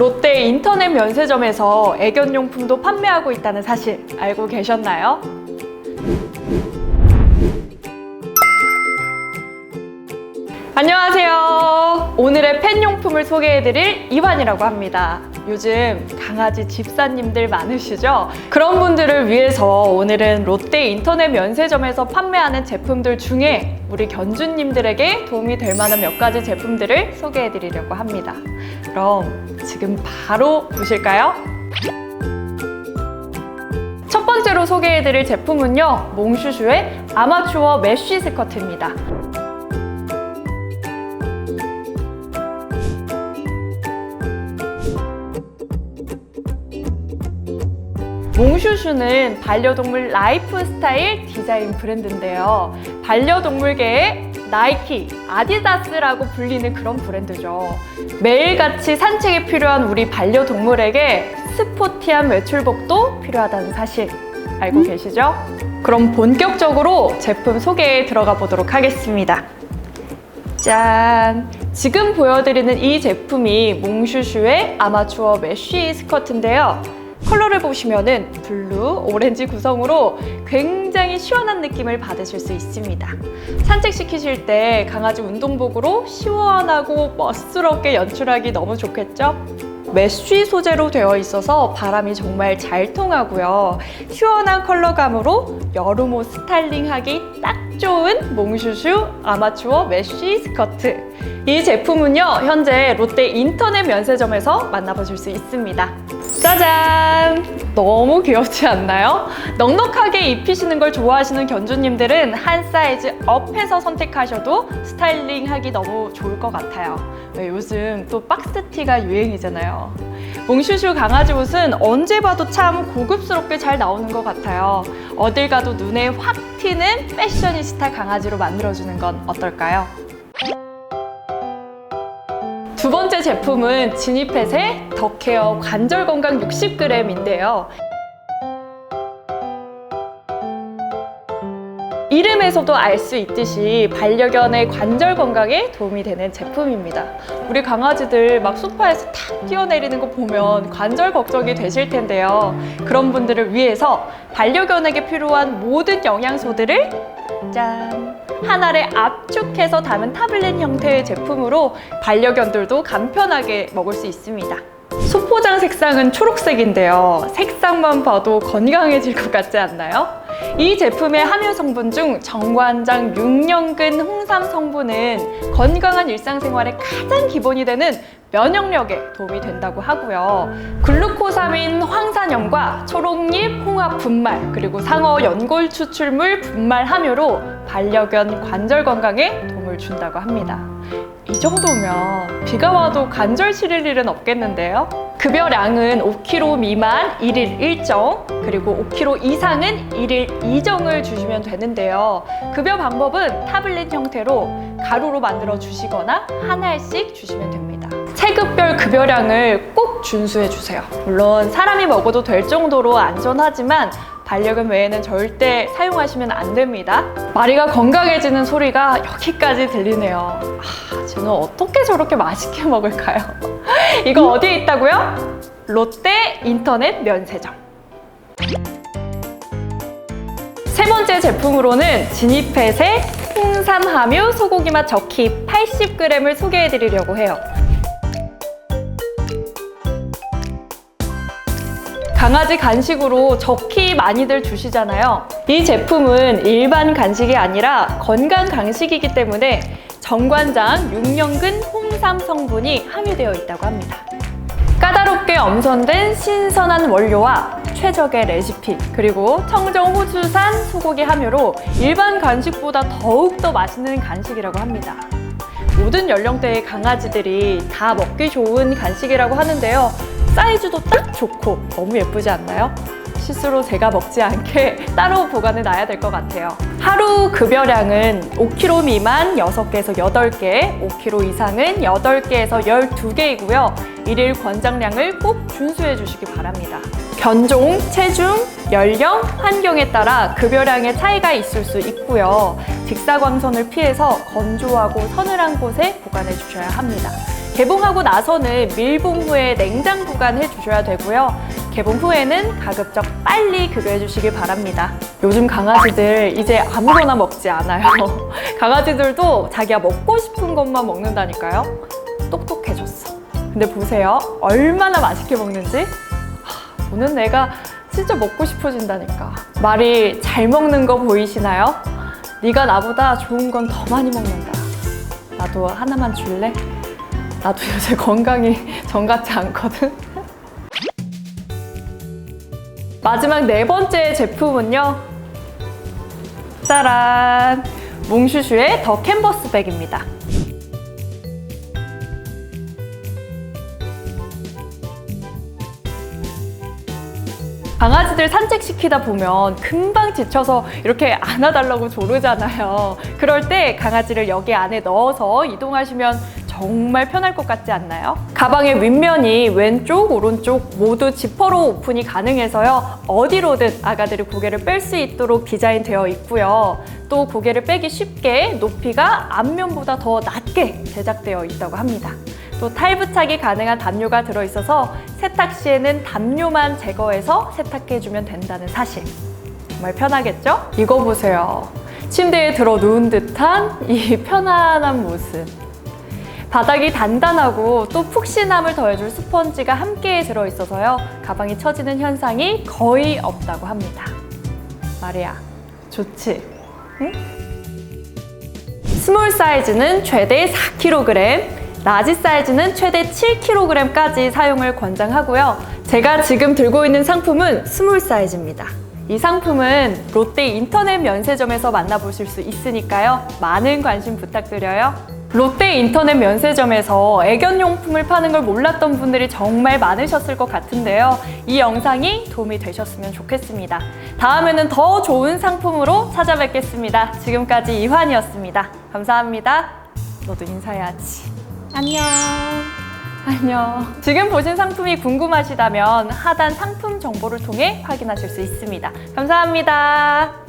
롯데 인터넷 면세점에서 애견용품도 판매하고 있다는 사실 알고 계셨나요? 안녕하세요. 오늘의 팬용품을 소개해드릴 이완이라고 합니다. 요즘 강아지 집사님들 많으시죠? 그런 분들을 위해서 오늘은 롯데 인터넷 면세점에서 판매하는 제품들 중에 우리 견주님들에게 도움이 될 만한 몇 가지 제품들을 소개해드리려고 합니다. 그럼 지금 바로 보실까요? 첫 번째로 소개해드릴 제품은요, 몽슈슈의 아마추어 메쉬 스커트입니다. 몽슈슈는 반려동물 라이프 스타일 디자인 브랜드인데요. 반려동물계의 나이키, 아디다스라고 불리는 그런 브랜드죠. 매일같이 산책이 필요한 우리 반려동물에게 스포티한 외출복도 필요하다는 사실 알고 계시죠? 그럼 본격적으로 제품 소개에 들어가 보도록 하겠습니다. 짠! 지금 보여드리는 이 제품이 몽슈슈의 아마추어 메쉬 스커트인데요. 컬러를 보시면은 블루, 오렌지 구성으로 굉장히 시원한 느낌을 받으실 수 있습니다. 산책시키실 때 강아지 운동복으로 시원하고 멋스럽게 연출하기 너무 좋겠죠? 메쉬 소재로 되어 있어서 바람이 정말 잘 통하고요. 시원한 컬러감으로 여름옷 스타일링하기 딱 좋은 몽슈슈 아마추어 메쉬 스커트. 이 제품은요, 현재 롯데 인터넷 면세점에서 만나보실 수 있습니다. 짜잔! 너무 귀엽지 않나요? 넉넉하게 입히시는 걸 좋아하시는 견주님들은 한 사이즈 업해서 선택하셔도 스타일링 하기 너무 좋을 것 같아요. 네, 요즘 또 박스티가 유행이잖아요. 몽슈슈 강아지 옷은 언제 봐도 참 고급스럽게 잘 나오는 것 같아요. 어딜 가도 눈에 확 튀는 패셔니스타 강아지로 만들어주는 건 어떨까요? 두 번째 제품은 지니펫의 더케어 관절 건강 60g인데요. 이름에서도 알 수 있듯이 반려견의 관절 건강에 도움이 되는 제품입니다. 우리 강아지들 막 소파에서 탁 뛰어내리는 거 보면 관절 걱정이 되실 텐데요. 그런 분들을 위해서 반려견에게 필요한 모든 영양소들을 짠! 한 알에 압축해서 담은 타블렛 형태의 제품으로 반려견들도 간편하게 먹을 수 있습니다. 소포장 색상은 초록색인데요. 색상만 봐도 건강해질 것 같지 않나요? 이 제품의 함유 성분 중 정관장 6년근 홍삼 성분은 건강한 일상생활의 가장 기본이 되는 면역력에 도움이 된다고 하고요. 글루코사민 황산염과 초록잎 홍합 분말 그리고 상어 연골 추출물 분말 함유로 반려견 관절 건강에 도움을 준다고 합니다. 이 정도면 비가 와도 관절 시릴 일은 없겠는데요? 급여량은 5kg 미만 1일 1정, 그리고 5kg 이상은 1일 2정을 주시면 되는데요. 급여 방법은 타블렛 형태로 가루로 만들어 주시거나 한 알씩 주시면 됩니다. 급여량을 꼭 준수해 주세요. 물론 사람이 먹어도 될 정도로 안전하지만 반려견 외에는 절대 사용하시면 안 됩니다. 마리가 건강해지는 소리가 여기까지 들리네요. 아, 쟤는 어떻게 저렇게 맛있게 먹을까요? 이거 어디에 있다고요? 롯데 인터넷 면세점. 세 번째 제품으로는 지니펫의 홍삼 함유 소고기 맛 저키 80g을 소개해 드리려고 해요. 강아지 간식으로 적히 많이들 주시잖아요. 이 제품은 일반 간식이 아니라 건강 간식이기 때문에 정관장 6년근 홍삼 성분이 함유되어 있다고 합니다. 까다롭게 엄선된 신선한 원료와 최적의 레시피 그리고 청정 호주산 소고기 함유로 일반 간식보다 더욱더 맛있는 간식이라고 합니다. 모든 연령대의 강아지들이 다 먹기 좋은 간식이라고 하는데요. 사이즈도 딱 좋고 너무 예쁘지 않나요? 실수로 제가 먹지 않게 따로 보관해 놔야 될 것 같아요. 하루 급여량은 5kg 미만 6개에서 8개, 5kg 이상은 8개에서 12개이고요. 일일 권장량을 꼭 준수해 주시기 바랍니다. 견종, 체중, 연령, 환경에 따라 급여량의 차이가 있을 수 있고요. 직사광선을 피해서 건조하고 서늘한 곳에 보관해 주셔야 합니다. 개봉하고 나서는 밀봉 후에 냉장 보관해 주셔야 되고요. 개봉 후에는 가급적 빨리 급여해 주시길 바랍니다. 요즘 강아지들 이제 아무거나 먹지 않아요. 강아지들도 자기가 먹고 싶은 것만 먹는다니까요. 똑똑해졌어. 근데 보세요. 얼마나 맛있게 먹는지. 하, 보는 내가 진짜 먹고 싶어진다니까. 말이 잘 먹는 거 보이시나요? 네가 나보다 좋은 건 더 많이 먹는다. 나도 하나만 줄래? 나도 요새 건강이 정 같지 않거든. 마지막 네 번째 제품은요. 짜란! 몽슈슈의 더 캔버스 백입니다. 강아지들 산책시키다 보면 금방 지쳐서 이렇게 안아달라고 조르잖아요. 그럴 때 강아지를 여기 안에 넣어서 이동하시면 정말 편할 것 같지 않나요? 가방의 윗면이 왼쪽, 오른쪽 모두 지퍼로 오픈이 가능해서요. 어디로든 아가들이 고개를 뺄 수 있도록 디자인되어 있고요. 또 고개를 빼기 쉽게 높이가 앞면보다 더 낮게 제작되어 있다고 합니다. 또 탈부착이 가능한 담요가 들어있어서 세탁 시에는 담요만 제거해서 세탁해주면 된다는 사실. 정말 편하겠죠? 이거 보세요. 침대에 들어 누운 듯한 이 편안한 모습. 바닥이 단단하고 또 푹신함을 더해줄 스펀지가 함께 들어있어서요. 가방이 처지는 현상이 거의 없다고 합니다. 말이야, 좋지? 응? 스몰 사이즈는 최대 4kg, 라지 사이즈는 최대 7kg까지 사용을 권장하고요. 제가 지금 들고 있는 상품은 스몰 사이즈입니다. 이 상품은 롯데 인터넷 면세점에서 만나보실 수 있으니까요. 많은 관심 부탁드려요. 롯데 인터넷 면세점에서 애견용품을 파는 걸 몰랐던 분들이 정말 많으셨을 것 같은데요. 이 영상이 도움이 되셨으면 좋겠습니다. 다음에는 더 좋은 상품으로 찾아뵙겠습니다. 지금까지 이환이었습니다. 감사합니다. 너도 인사해야지. 안녕. 안녕. 지금 보신 상품이 궁금하시다면 하단 상품 정보를 통해 확인하실 수 있습니다. 감사합니다.